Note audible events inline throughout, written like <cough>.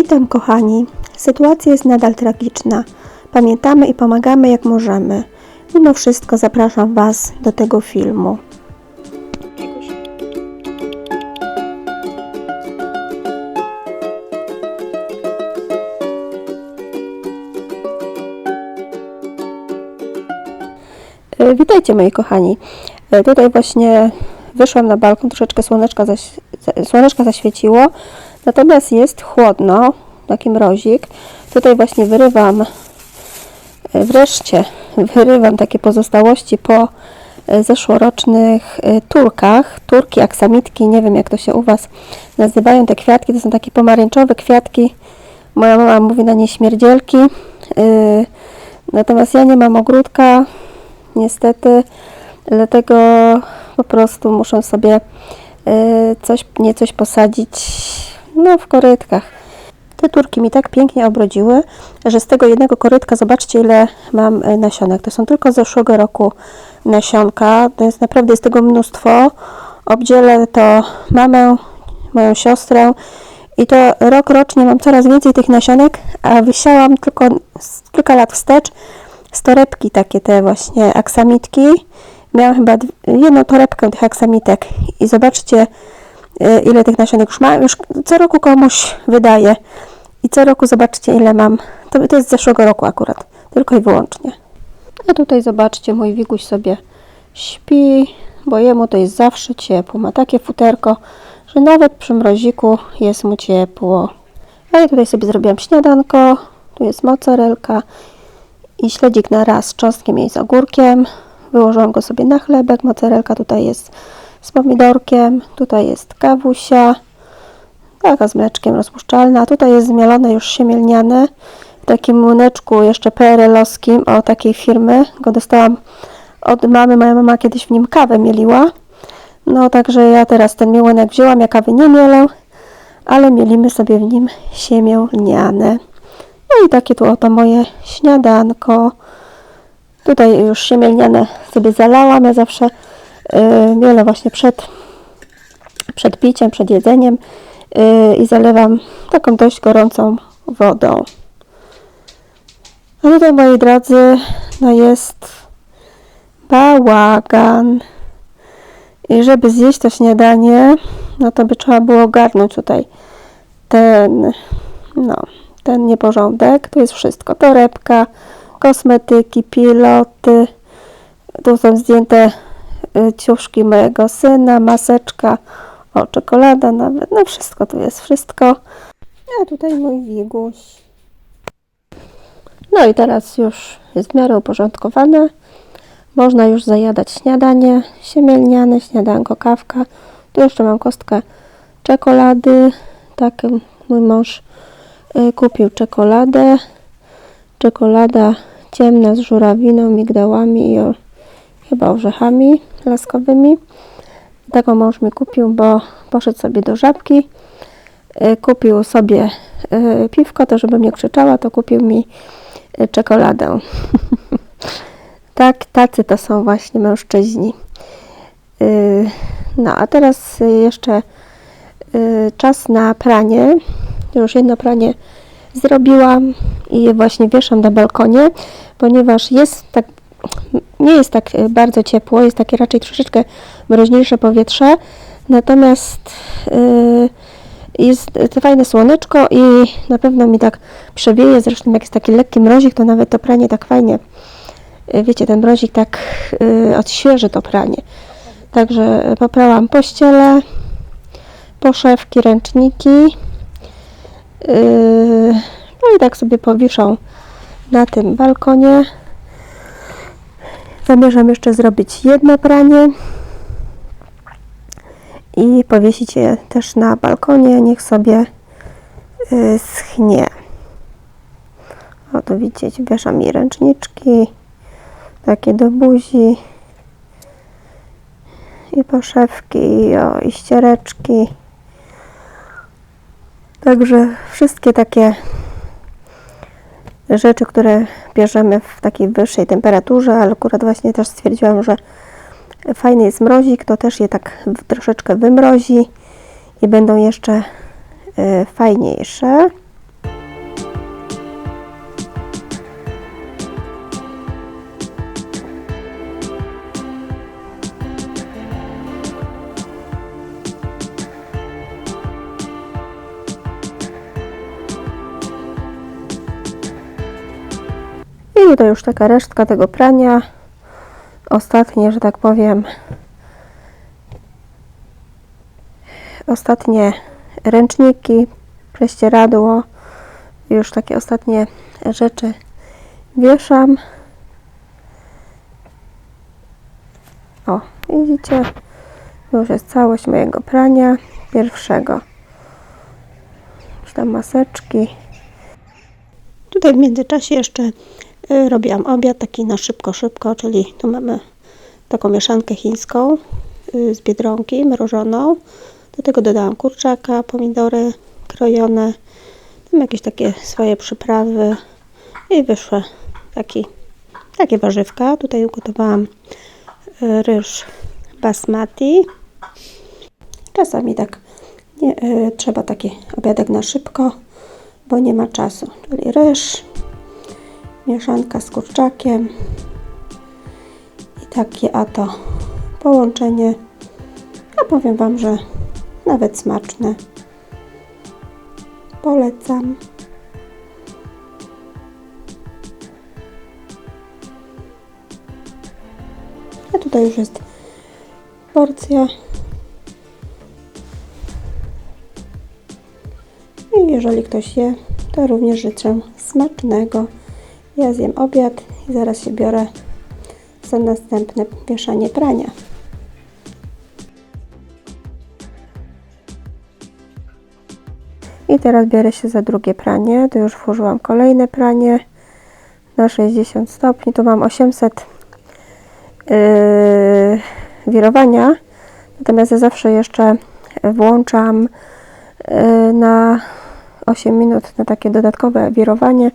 Witam kochani. Sytuacja jest nadal tragiczna. Pamiętamy i pomagamy jak możemy. Mimo wszystko zapraszam Was do tego filmu. E, Witajcie moi kochani. E, Tutaj właśnie wyszłam na balkon, troszeczkę słoneczka, zaś, za- słoneczka zaświeciło, natomiast jest chłodno, taki mrozik. Tutaj właśnie wyrywam, e, wreszcie wyrywam takie pozostałości po e, zeszłorocznych e, turkach. Turki, aksamitki, nie wiem jak to się u Was nazywają, te kwiatki, to są takie pomarańczowe kwiatki. Moja mama mówi na nie śmierdzielki. Natomiast ja nie mam ogródka, niestety, dlatego po prostu muszę sobie coś, nie coś posadzić no, w korytkach. Te turki mi tak pięknie obrodziły, że z tego jednego korytka zobaczcie ile mam e, nasionek. To są tylko z zeszłego roku nasionka, to jest naprawdę jest tego mnóstwo. Obdzielę to mamę, moją siostrę i to rok rocznie mam coraz więcej tych nasionek, a wysiałam tylko kilka lat wstecz z torebki takie te właśnie aksamitki. Miałam chyba jedną torebkę tych aksamitek i zobaczcie ile tych nasionek już mam. Już co roku komuś wydaję i co roku zobaczcie ile mam. To, to jest z zeszłego roku akurat, tylko i wyłącznie. A tutaj zobaczcie, mój wiguś sobie śpi, bo jemu to jest zawsze ciepło. Ma takie futerko, że nawet przy mroziku jest mu ciepło. A ja tutaj sobie zrobiłam śniadanko. Tu jest mozzarelka i śledzik na raz z cząstkiem i z ogórkiem. Wyłożyłam go sobie na chlebek. Mozzarelka tutaj jest z pomidorkiem. Tutaj jest kawusia. Taka z mleczkiem rozpuszczalna. Tutaj jest zmielone już siemielniane w takim młyneczku jeszcze PRL-owskim o takiej firmy. Go dostałam od mamy. Moja mama kiedyś w nim kawę mieliła. No także ja teraz ten miełonek wzięłam. Ja kawy nie mielę, ale mielimy sobie w nim siemię. No i takie tu oto moje śniadanko. Tutaj już siemielniane sobie zalałam. Ja zawsze yy, mielę właśnie przed, przed piciem, przed jedzeniem yy, i zalewam taką dość gorącą wodą. A tutaj, moi drodzy, no jest bałagan. I żeby zjeść to śniadanie, no to by trzeba było ogarnąć tutaj ten, no, ten nieporządek. Tu jest wszystko. Torebka, kosmetyki, piloty. Tu są zdjęte y, ciuszki mojego syna, maseczka, o, czekolada nawet. No wszystko tu jest, wszystko. A tutaj mój wiguś. No i teraz już jest w miarę uporządkowane. Można już zajadać śniadanie, siemielniane, śniadanko, kawka. Tu jeszcze mam kostkę czekolady. Tak, y, mój mąż y, kupił czekoladę. Czekolada ciemna z żurawiną, migdałami i chyba orzechami laskowymi. Taką mąż mi kupił, bo poszedł sobie do żabki. Y, Kupił sobie y, piwko, to żebym nie krzyczała, to kupił mi y, czekoladę. <laughs> tak, tacy to są właśnie mężczyźni. No, a teraz jeszcze czas na pranie. Już jedno pranie zrobiłam i je właśnie wieszam na balkonie, ponieważ jest tak, nie jest tak y, bardzo ciepło, jest takie raczej troszeczkę mroźniejsze powietrze, natomiast y, jest to fajne słoneczko i na pewno mi tak przewieje, zresztą jak jest taki lekki mrozik, to nawet to pranie tak fajnie, y, wiecie, ten mrozik tak odświeży to pranie. Także poprałam pościele, poszewki, ręczniki. No i tak sobie powiszą na tym balkonie. Zamierzam jeszcze zrobić jedno pranie i powiesić je też na balkonie. Niech sobie yy, schnie. O, tu widzicie, wieszam i ręczniczki, takie do buzi i poszewki, i, o, i ściereczki. Także wszystkie takie rzeczy, które bierzemy w takiej wyższej temperaturze, ale akurat właśnie też stwierdziłam, że fajny jest mrozik, to też je tak troszeczkę wymrozi i będą jeszcze e, fajniejsze. tutaj już taka resztka tego prania. Ostatnie, że tak powiem, ostatnie ręczniki, prześcieradło, już takie ostatnie rzeczy wieszam. O, widzicie, już jest całość mojego prania pierwszego. Już tam maseczki. Tutaj w międzyczasie jeszcze robiłam obiad taki na szybko, szybko, czyli tu mamy taką mieszankę chińską y, z biedronki mrożoną. Do tego dodałam kurczaka, pomidory krojone, tam jakieś takie swoje przyprawy i wyszły taki, takie warzywka. Tutaj ugotowałam y, ryż basmati. Czasami tak nie, y, trzeba taki obiadek na szybko, bo nie ma czasu. Czyli ryż, mieszanka z kurczakiem i takie ato połączenie. Ja powiem Wam, że nawet smaczne. Polecam. A tutaj już jest porcja. I jeżeli ktoś je, to również życzę smacznego. Ja zjem obiad i zaraz się biorę za następne mieszanie prania. I teraz biorę się za drugie pranie. Tu już włożyłam kolejne pranie na 60 stopni. Tu mam 800 yy, wirowania. Natomiast ja zawsze jeszcze włączam yy, na 8 minut na takie dodatkowe wirowanie.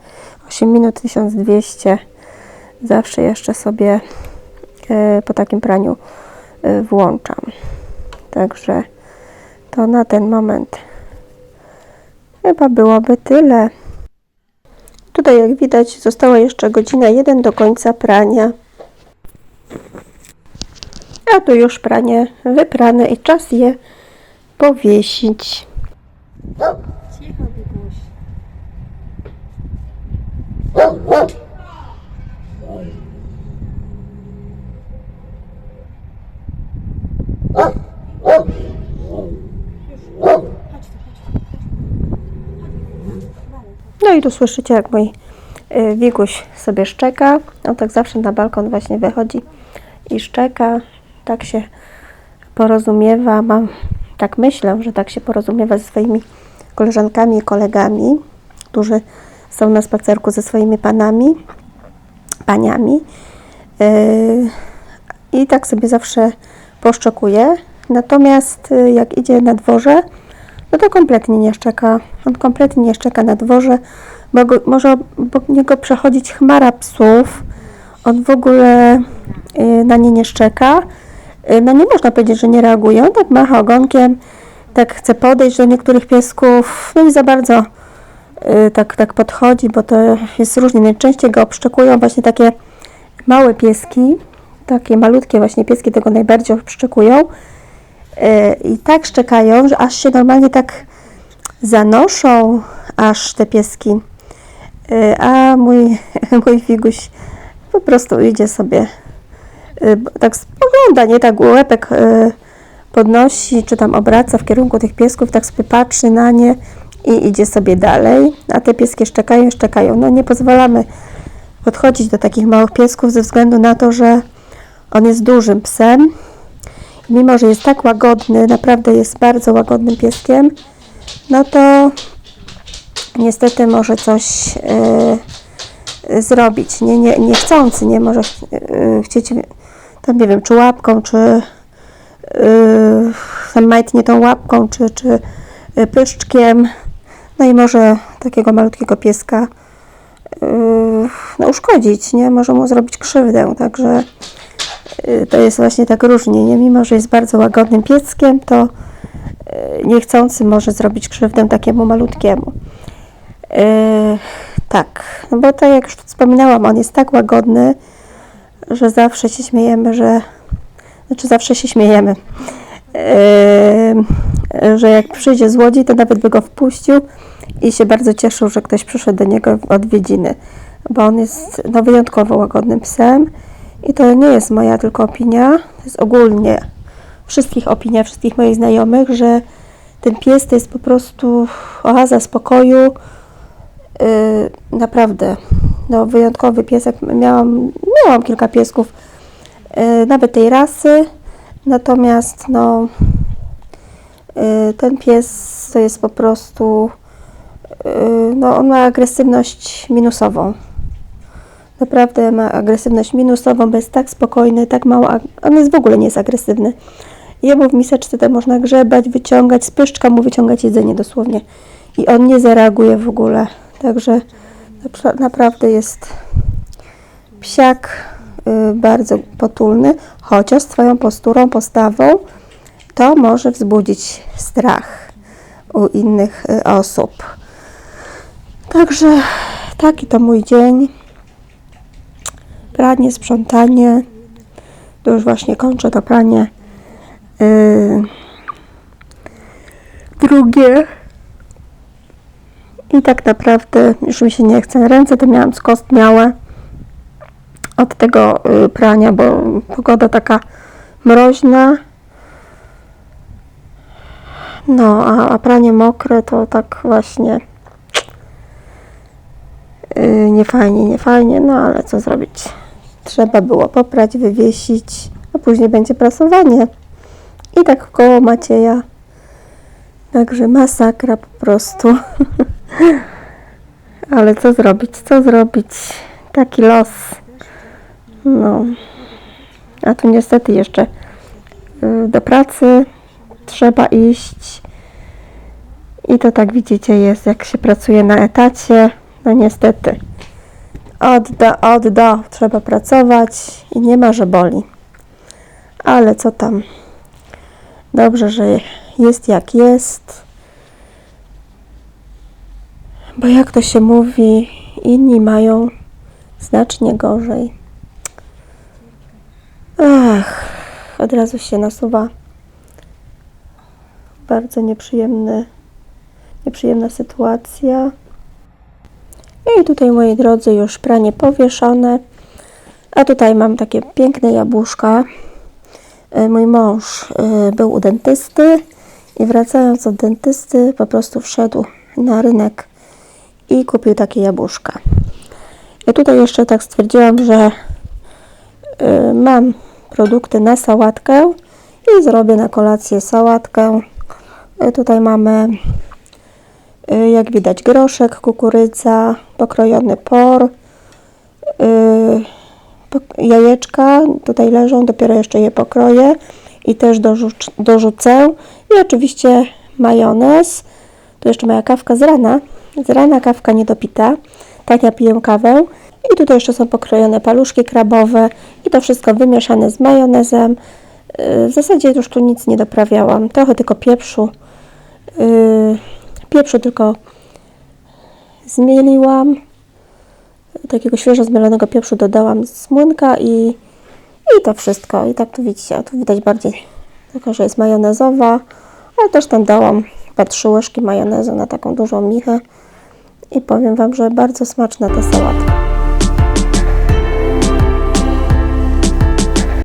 8 minut 1200. Zawsze jeszcze sobie yy, po takim praniu yy, włączam. Także to na ten moment chyba byłoby tyle. Tutaj jak widać została jeszcze godzina 1 do końca prania. A tu już pranie wyprane i czas je powiesić. No i tu słyszycie, jak mój y, Wiguś sobie szczeka. On tak zawsze na balkon właśnie wychodzi i szczeka. Tak się porozumiewa. Mam, tak myślę, że tak się porozumiewa ze swoimi koleżankami i kolegami, którzy są na spacerku ze swoimi panami, paniami. Y, I tak sobie zawsze poszczekuje. Natomiast y, jak idzie na dworze, no to kompletnie nie szczeka. On kompletnie nie szczeka na dworze, bo go, może obok niego przechodzić chmara psów. On w ogóle y, na nie nie szczeka. No nie można powiedzieć, że nie reaguje. On tak macha ogonkiem, tak chce podejść do niektórych piesków, no i za bardzo tak, tak podchodzi, bo to jest różnie. Najczęściej go obszczekują właśnie takie małe pieski, takie malutkie właśnie pieski tego najbardziej obszczekują. Y, I tak szczekają, że aż się normalnie tak zanoszą, aż te pieski. Y, A mój, <laughs> mój figuś po prostu idzie sobie, y, tak spogląda, nie tak łepek y, podnosi, czy tam obraca w kierunku tych piesków, tak sobie patrzy na nie i idzie sobie dalej. A te pieski szczekają, szczekają. No nie pozwalamy podchodzić do takich małych piesków ze względu na to, że on jest dużym psem. Mimo, że jest tak łagodny, naprawdę jest bardzo łagodnym pieskiem, no to niestety może coś e, zrobić, nie, nie, niechcący, nie może e, chcieć, tam nie wiem, czy łapką, czy tam majtnie tą łapką, czy, czy e, pyszczkiem, no i może takiego malutkiego pieska e, no, uszkodzić, nie, może mu zrobić krzywdę, także y, to jest właśnie tak różnie, nie? Mimo, że jest bardzo łagodnym pieskiem, to y, niechcący może zrobić krzywdę takiemu malutkiemu. Y, tak, no bo tak jak już wspominałam, on jest tak łagodny, że zawsze się śmiejemy, że znaczy zawsze się śmiejemy, y, że jak przyjdzie złodziej, to nawet by go wpuścił i się bardzo cieszył, że ktoś przyszedł do niego w odwiedziny. bo on jest no, wyjątkowo łagodnym psem. I to nie jest moja tylko opinia, to jest ogólnie wszystkich opinia, wszystkich moich znajomych, że ten pies to jest po prostu oaza spokoju. Yy, naprawdę, no wyjątkowy piesek. Miałam, miałam kilka piesków, yy, nawet tej rasy, natomiast no ten pies to jest po prostu, yy, no on ma agresywność minusową. Naprawdę ma agresywność minusową, bo jest tak spokojny, tak mało, on jest w ogóle nie jest agresywny. Jemu w miseczce tam można grzebać, wyciągać, z pyszczka mu wyciągać jedzenie dosłownie. I on nie zareaguje w ogóle. Także napra- naprawdę jest psiak y, bardzo potulny, chociaż swoją posturą, postawą to może wzbudzić strach u innych y, osób. Także taki to mój dzień. Pranie, sprzątanie. To już właśnie kończę to pranie. Yy, drugie. I tak naprawdę już mi się nie chce. Ręce to miałam skostniałe od tego y, prania, bo pogoda taka mroźna. No, a, a pranie mokre to tak właśnie yy, nie fajnie, nie fajnie, no ale co zrobić? Trzeba było poprać, wywiesić, a później będzie prasowanie. I tak koło Macieja. Także masakra po prostu. <laughs> Ale co zrobić? Co zrobić? Taki los. No. A tu niestety jeszcze y, do pracy trzeba iść. I to tak widzicie jest, jak się pracuje na etacie. No niestety. Od do, od do trzeba pracować i nie ma, że boli. Ale co tam? Dobrze, że jest jak jest. Bo jak to się mówi, inni mają znacznie gorzej. Ach, od razu się nasuwa bardzo nieprzyjemny, nieprzyjemna sytuacja. I tutaj, moi drodzy, już pranie powieszone. A tutaj mam takie piękne jabłuszka. E, Mój mąż e, był u dentysty i wracając od dentysty po prostu wszedł na rynek i kupił takie jabłuszka. Ja tutaj jeszcze tak stwierdziłam, że e, mam produkty na sałatkę i zrobię na kolację sałatkę. E, Tutaj mamy Y, Jak widać groszek, kukurydza, pokrojony por, pok- jajeczka tutaj leżą, dopiero jeszcze je pokroję i też dorzuc- dorzucę i oczywiście majonez. Tu jeszcze moja kawka z rana, z rana kawka niedopita, tak ja piję kawę. I tutaj jeszcze są pokrojone paluszki krabowe i to wszystko wymieszane z majonezem. W zasadzie już tu nic nie doprawiałam, trochę tylko pieprzu. Yy, pieprzu tylko zmieliłam. Takiego świeżo zmielonego pieprzu dodałam z młynka i, i to wszystko. I tak tu widzicie, tu widać bardziej tylko, że jest majonezowa, ale też tam dałam chyba trzy łyżki majonezu na taką dużą michę i powiem Wam, że bardzo smaczna ta sałatka.